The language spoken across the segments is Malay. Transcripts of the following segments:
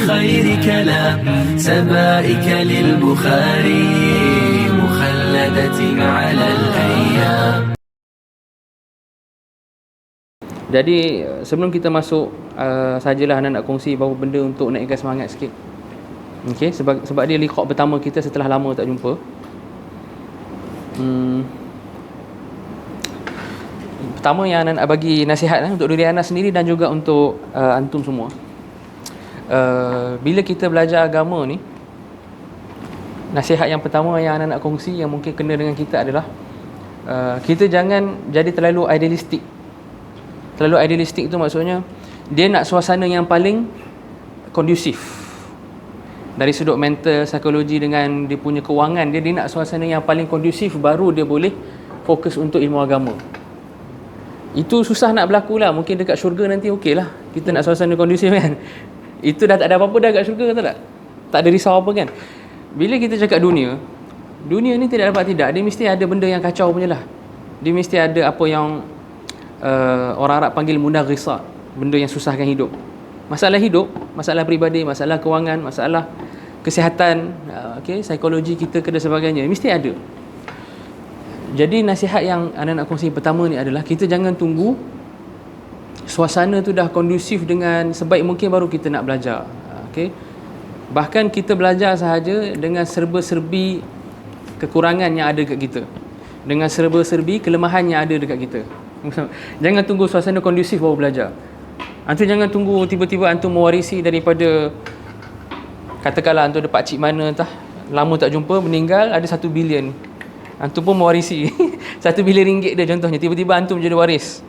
خير كلام سبائك للبخاري مخلدة على الأيام Jadi sebelum kita masuk uh, sajalah anak nak kongsi beberapa benda untuk naikkan semangat sikit. Okey, sebab sebab dia liqaq pertama kita setelah lama tak jumpa. Hmm. Pertama yang anak nak bagi nasihat eh, untuk diri anak sendiri dan juga untuk uh, antum semua. Uh, bila kita belajar agama ni nasihat yang pertama yang anak nak kongsi yang mungkin kena dengan kita adalah uh, kita jangan jadi terlalu idealistik. Terlalu idealistik tu maksudnya dia nak suasana yang paling kondusif dari sudut mental psikologi dengan dia punya kewangan dia dia nak suasana yang paling kondusif baru dia boleh fokus untuk ilmu agama. Itu susah nak berlaku lah. Mungkin dekat syurga nanti okey lah. Kita nak suasana kondusif kan itu dah tak ada apa-apa dah kat syurga kata tak? Tak ada risau apa kan? Bila kita cakap dunia dunia ni tidak dapat tidak dia mesti ada benda yang kacau punya lah. Dia mesti ada apa yang uh, orang Arab panggil munaghisat. Benda yang susahkan hidup. Masalah hidup masalah peribadi masalah kewangan masalah kesihatan uh, okey psikologi kita ke dan sebagainya mesti ada. Jadi nasihat yang anda nak kongsi pertama ni adalah kita jangan tunggu suasana tu dah kondusif dengan sebaik mungkin baru kita nak belajar okey bahkan kita belajar sahaja dengan serba-serbi kekurangan yang ada dekat kita dengan serba-serbi kelemahan yang ada dekat kita jangan tunggu suasana kondusif baru belajar. Antum jangan tunggu tiba-tiba antum mewarisi daripada katakanlah antum ada pak cik mana entah lama tak jumpa meninggal ada satu bilion. Antum pun mewarisi satu bilion ringgit dia contohnya tiba-tiba antum jadi waris.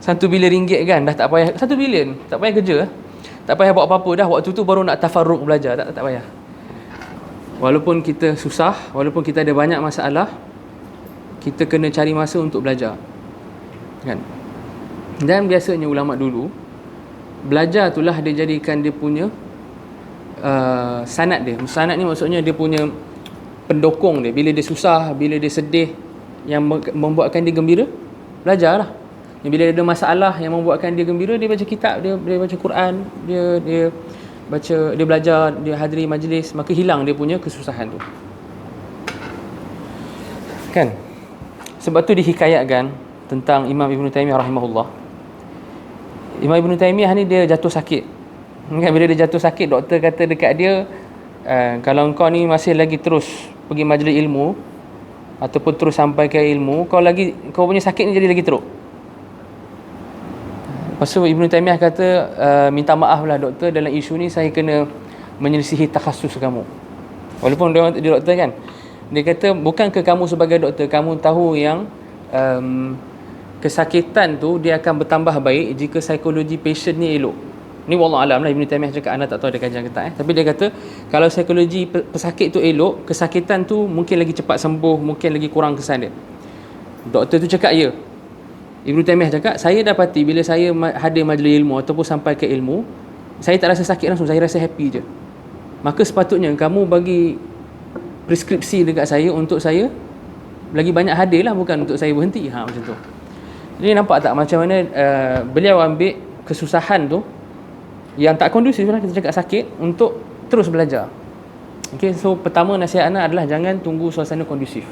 Satu bilion ringgit kan dah tak payah satu bilion tak payah kerja. Tak payah buat apa-apa dah waktu tu baru nak tafarruq belajar tak tak payah. Walaupun kita susah, walaupun kita ada banyak masalah, kita kena cari masa untuk belajar. Kan? Dan biasanya ulama dulu belajar itulah dia jadikan dia punya uh, sanad dia. Sanad ni maksudnya dia punya pendokong dia. Bila dia susah bila dia sedih yang membuatkan dia gembira belajarlah bila dia ada masalah yang membuatkan dia gembira dia baca kitab dia dia baca Quran dia dia baca dia belajar dia hadiri majlis maka hilang dia punya kesusahan tu. Kan? Sebab tu dihikayatkan tentang Imam Ibn Taymiyah rahimahullah. Imam Ibn Taymiyah ni dia jatuh sakit. Kan? Bila dia jatuh sakit doktor kata dekat dia uh, kalau kau ni masih lagi terus pergi majlis ilmu ataupun terus sampai ke ilmu kau lagi kau punya sakit ni jadi lagi teruk Lepas tu Ibn Taymiyah kata uh, minta maaf lah doktor dalam isu ni saya kena menyelisihi takhasus kamu walaupun dia, dia doktor kan dia kata bukan ke kamu sebagai doktor kamu tahu yang um, kesakitan tu dia akan bertambah baik jika psikologi patient ni elok. Ni wallah alam lah Ibn Taymiyah cakap anda tak tahu ada kajian ke tak eh. Tapi dia kata kalau psikologi pesakit tu elok, kesakitan tu mungkin lagi cepat sembuh, mungkin lagi kurang kesan dia. Doktor tu cakap ya. Ibn Taymiyah cakap saya dapati bila saya hadir majlis ilmu ataupun sampai ke ilmu, saya tak rasa sakit langsung, saya rasa happy je. Maka sepatutnya kamu bagi preskripsi dekat saya untuk saya lagi banyak hadir lah bukan untuk saya berhenti ha macam tu jadi nampak tak macam mana uh, beliau ambil kesusahan tu yang tak kondusif lah kita cakap sakit untuk terus belajar Okay, so pertama nasihat anak adalah jangan tunggu suasana kondusif.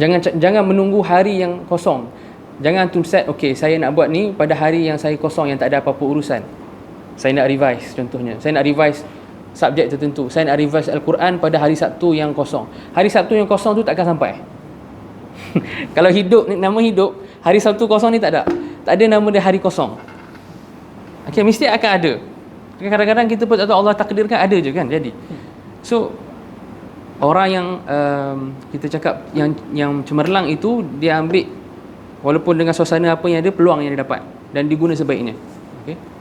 Jangan jangan menunggu hari yang kosong. Jangan tu set, okay, saya nak buat ni pada hari yang saya kosong yang tak ada apa-apa urusan. Saya nak revise contohnya. Saya nak revise subjek tertentu. Saya nak revise Al-Quran pada hari Sabtu yang kosong. Hari Sabtu yang kosong tu takkan sampai. Kalau hidup nama hidup, hari Sabtu kosong ni tak ada. Tak ada nama dia hari kosong. Okey, mesti akan ada. Kadang-kadang kita pun tak tahu Allah takdirkan ada je kan jadi. So orang yang um, kita cakap yang yang cemerlang itu dia ambil walaupun dengan suasana apa yang ada peluang yang dia dapat dan diguna sebaiknya. Okey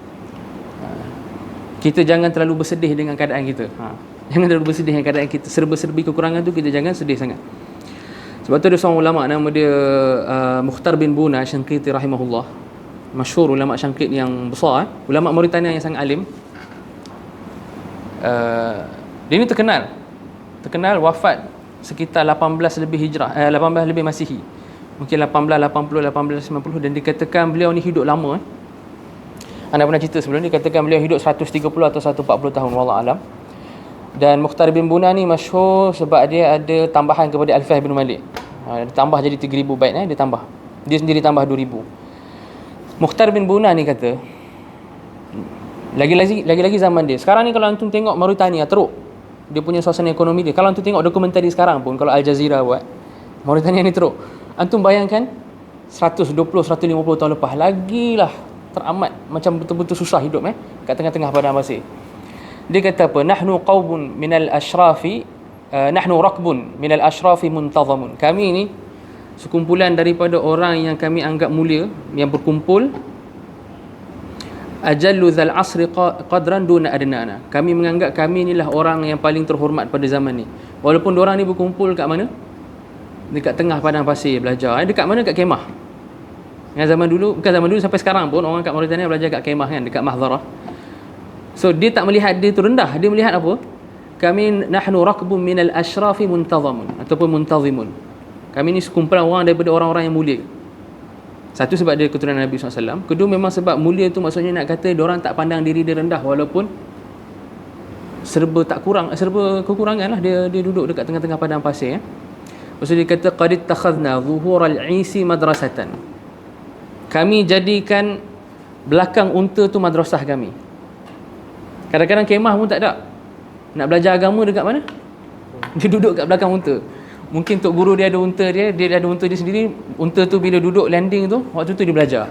kita jangan terlalu bersedih dengan keadaan kita. Ha. Jangan terlalu bersedih dengan keadaan kita. Serba-serbi kekurangan tu kita jangan sedih sangat. Sebab tu ada seorang ulama nama dia uh, Mukhtar bin Buna Syanqiti rahimahullah. Masyhur ulama Syanqit yang besar, eh. ulama Mauritania yang sangat alim. Uh, dia ni terkenal. Terkenal wafat sekitar 18 lebih hijrah, eh, 18 lebih Masihi. Mungkin 1880 1890 dan dikatakan beliau ni hidup lama eh. Anda pernah cerita sebelum ni katakan beliau hidup 130 atau 140 tahun wallah alam. Dan Mukhtar bin Buna ni masyhur sebab dia ada tambahan kepada Alfah bin Malik. Ha, dia tambah jadi 3000 bait eh dia tambah. Dia sendiri tambah 2000. Mukhtar bin Buna ni kata lagi-lagi lagi-lagi zaman dia. Sekarang ni kalau antum tengok Mauritania teruk dia punya suasana ekonomi dia. Kalau antum tengok dokumentari sekarang pun kalau Al Jazeera buat Mauritania ni teruk. Antum bayangkan 120 150 tahun lepas lagilah teramat macam betul-betul susah hidup eh kat tengah-tengah padang pasir. Dia kata apa? Nahnu qaubun minal ashrafi uh, nahnu rakbun minal ashrafi muntazamun. Kami ni sekumpulan daripada orang yang kami anggap mulia yang berkumpul ajallu zal asri qadran duna adnana. Kami menganggap kami inilah orang yang paling terhormat pada zaman ni. Walaupun orang ni berkumpul kat mana? Dekat tengah padang pasir belajar. Eh, dekat mana? Dekat kemah. Yang zaman dulu, bukan zaman dulu sampai sekarang pun orang kat Mauritania belajar kat kemah kan, dekat Mahdarah. So dia tak melihat dia tu rendah, dia melihat apa? Kami nahnu rakbun minal ashrafi muntazamun ataupun muntazimun. Kami ni sekumpulan orang daripada orang-orang yang mulia. Satu sebab dia keturunan Nabi SAW. Kedua memang sebab mulia tu maksudnya nak kata orang tak pandang diri dia rendah walaupun serba tak kurang, serba kekurangan lah dia, dia duduk dekat tengah-tengah padang pasir. Ya. Maksudnya dia kata qad ittakhadna zuhural isi madrasatan. Kami jadikan belakang unta tu madrasah kami. Kadang-kadang kemah pun tak ada. Nak belajar agama dekat mana? Dia duduk kat belakang unta. Mungkin tok guru dia ada unta dia dia ada unta dia sendiri. Unta tu bila duduk landing tu waktu tu dia belajar.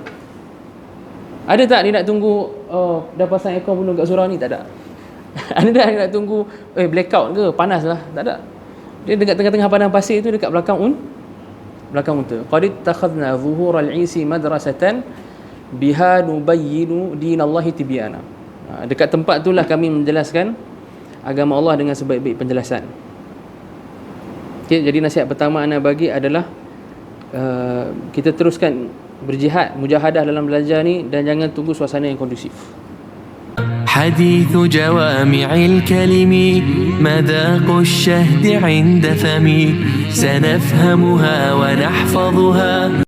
Ada tak dia nak tunggu oh dah pasang aircon belum kat surau ni? Tak ada. Ada tak dia nak tunggu eh blackout ke? Panas lah tak ada dia dekat tengah-tengah padang pasir tu dekat belakang un belakang unta. Qad ittakhadna zuhur al-isi madrasatan biha nubayyinu dinallahi tibyana. Ha, dekat tempat itulah kami menjelaskan agama Allah dengan sebaik-baik penjelasan. Okay, jadi nasihat pertama anda bagi adalah uh, kita teruskan berjihad mujahadah dalam belajar ni dan jangan tunggu suasana yang kondusif حديث جوامع الكلم مذاق الشهد عند فمي. سنفهمها ونحفظها.